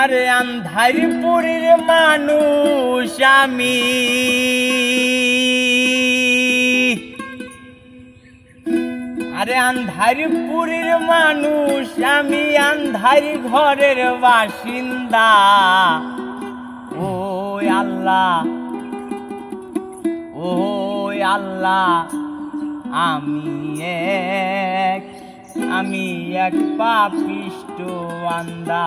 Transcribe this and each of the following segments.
আরে আন্ধারিপুরের মানুষ আমি। আরে আন্ধারিপুরের মানুষ আমি, আন্ধারি ঘরের বাসিন্দা। ও আল্লাহ ও আল্লাহ, আমি এক আমি এক পাপিষ্ট আন্দা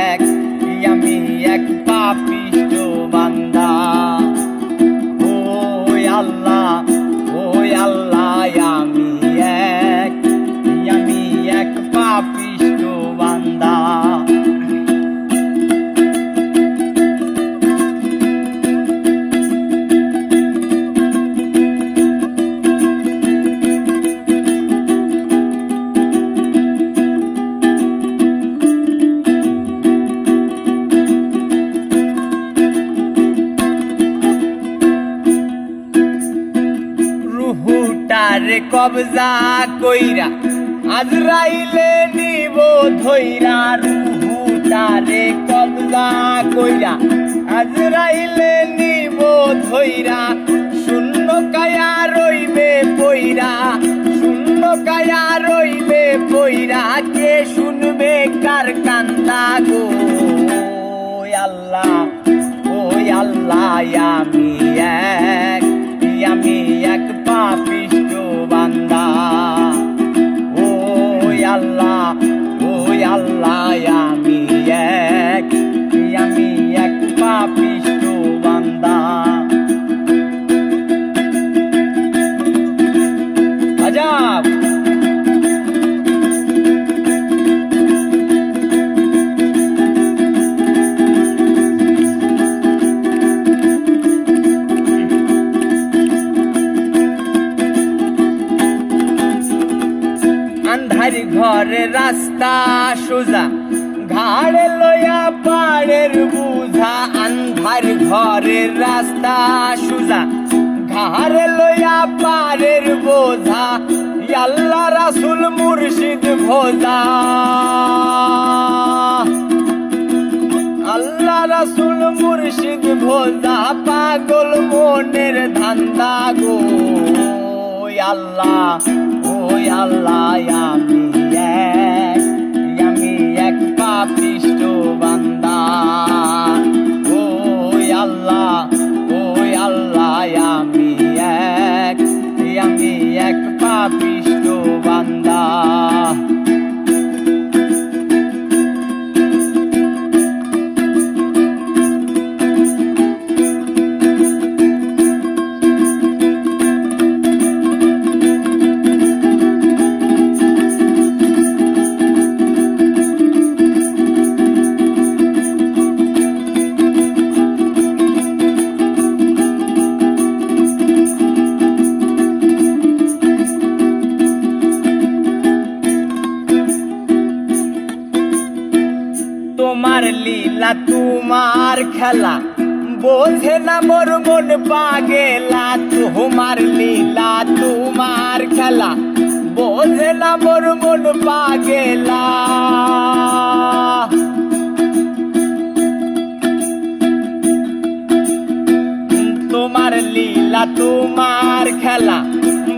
রুহুটারে কবজা কইরা আজরাইলে নিব ধইরা রুহুটারে কবজা কইরা। আজরাইলে নিব ধইরা, শূন্য কায়া রইবে পইরা, শূন্য কায়া রইবে পইরা, কে শুনবে কার কান্দা গো? আল্লাহ, ওই আল্লাহ, আমি এক আন্ধারি ঘরে রাস্তা সোজা, ঘাড়ে লয়া পাড়ের বুঝা, আন্ধার ঘরের রাস্তা সোজা, ঘাড়ে লয়া পাড়ের বোঝা আল্লাহ রাসুল মুর্শিদ ভোজা। আল্লাহ রাসুল মুর্শিদ ভোজা, পাগল মনের ধান্দা গো আল্লাহ আমি তোমার লীলা, তোমার খেলা। বোঝে না মোর মন পাগেলা, তোমার লীলা, তোমার খেলা। বোঝে না মোর মন পাগেলা। তোমার লীলা, তোমার খেলা।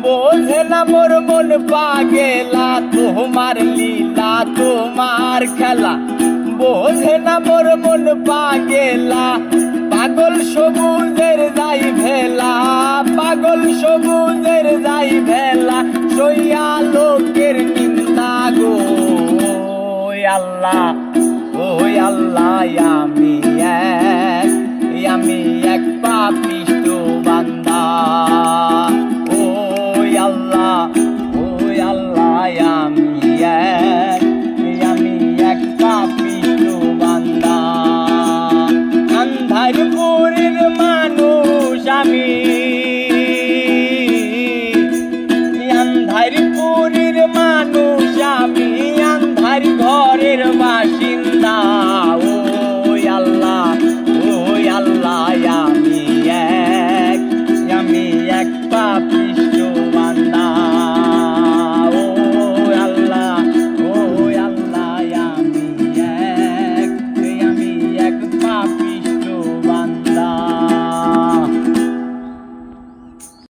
বোঝে না মোর মন পাগেলা, তোমার লীলা, তোমার খেলা। বোঝে না মোর মন পাগেলা। পাগল সবুজের যাই ভেলা, পাগল সবুজের যাই ভেলা, সইয়া লোকের নিন্দা গো। আল্লাহ, ওই আল্লাহ, আমি এক আমি এক পাপি